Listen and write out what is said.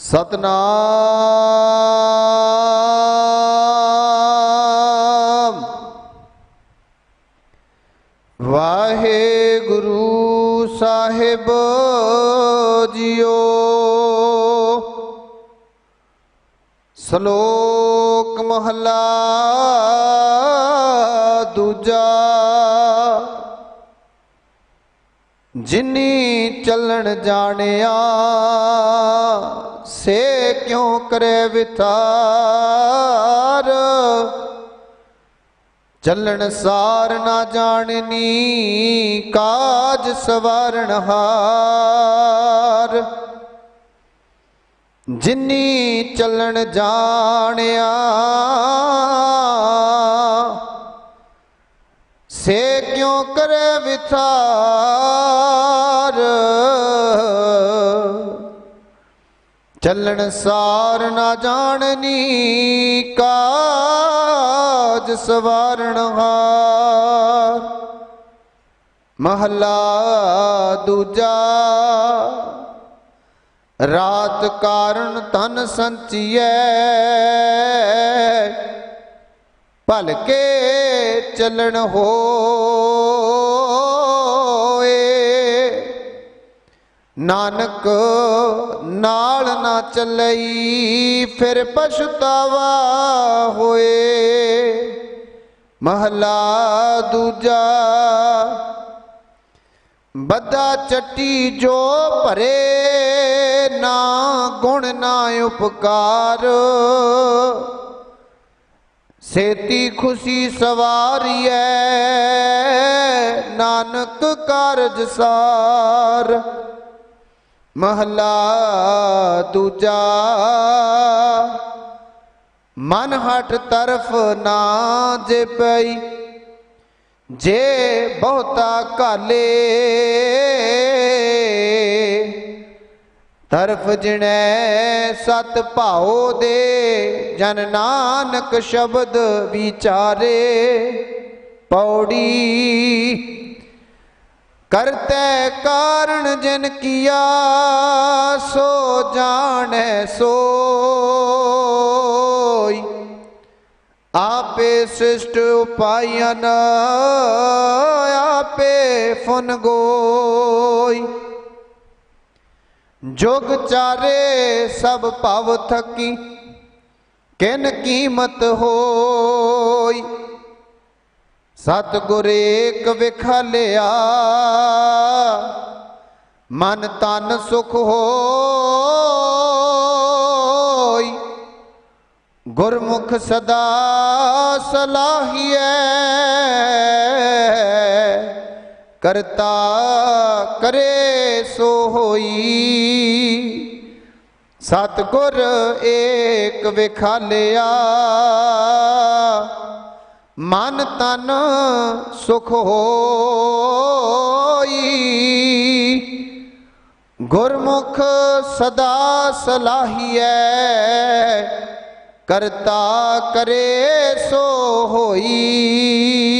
ਸਤਨਾਮ। ਵਾਹਿਗੁਰੂ ਸਾਹਿਬ JIO. ਸ਼ਲੋਕ ਮਹਲਾ ਦੂਜਾ। ਜਿਨੀ ਚੱਲਣ ਜਾਣਿਆ, ਸੇ ਕਿਉ ਕਰੇ ਵਿਤਾਰ? ਚੱਲਣ ਸਾਰ ਨਾ ਜਾਣਨੀ, ਕਾਜ ਸਵਾਰਣ ਹਾਰ। ਜਿਨੀ ਚੱਲਣ ਜਾਣਿਆ ਸੇ ਕਿਉਂ ਕਰੇ ਵਿਥਾਰ ਚੱਲਣ ਸਾਰ ਨਾ ਜਾਣਨੀ, ਕਾਜ ਸਵਾਰਣ ਹਾਰ। ਮਹਲਾ ਦੂਜਾ, ਰਾਤ ਕਾਰਨ ਤਨ ਸੰਚੀਐ, ਭਲਕੇ ਚੱਲਣ ਹੋਏ। ਨਾਨਕ ਨਾਲ ਨਾ ਚੱਲਈ, ਫਿਰ ਪਛਤਾਵਾ ਹੋਏ। ਮਹਲਾ ਦੂਜਾ ਬੱਦਾ ਚੱਟੀ ਜੋ ਭਰੇ, ਨਾ ਗੁਣ ਨਾ ਉਪਕਾਰ। ਸੇਤੀ ਖੁਸ਼ੀ ਸਵਾਰੀਐ, ਨਾਨਕ ਕਾਰਜ ਸਾਰ। ਮਹਲਾ ਦੂਜਾ, ਮਨ ਹਟ ਤਰਫ ਨਾ ਜੇ ਪਈ ਜੇ ਬਹੁਤਾ ਕਾਲੇ ਤਰਫ ਜਿਣੈ ਸਤ ਭਾਉ ਦੇ, ਜਨ ਨਾਨਕ ਸ਼ਬਦ ਵਿਚਾਰੇ। ਪੌੜੀ ਕਰਤੈ ਕਾਰਨ ਜਿਨ ਕੀਆ, ਸੋ ਜਾਣੈ ਸੋਈ। ਆਪੇ ਸਿਸ਼ਟ ਉਪਾਇਨ ਆਪੇ ਫੁਨ ਗੋਈ। ਜੁਗ ਚਾਰੇ ਸਭ ਭਵ ਥਕੀ, ਕਿਨ ਕੀਮਤ ਹੋਈ? ਸਤ ਗੁਰ ਏਕ ਵਿਖਾਲਿਆ, ਮਨ ਤਨ ਸੁਖ ਹੋਈ। ਗੁਰਮੁਖ ਸਦਾ ਸਲਾਹੀਐ ਕਰਤਾ ਕਰੇ ਸੋ ਹੋਈ। ਸਤਗੁਰ ਏਕ ਵਿਖਾਲਿਆ। ਮਨ ਤਨ ਸੁਖ ਹੋਈ। ਗੁਰਮੁਖ ਸਦਾ ਸਲਾਹੀਐ। ਕਰਤਾ ਕਰੇ ਸੋ ਹੋਈ।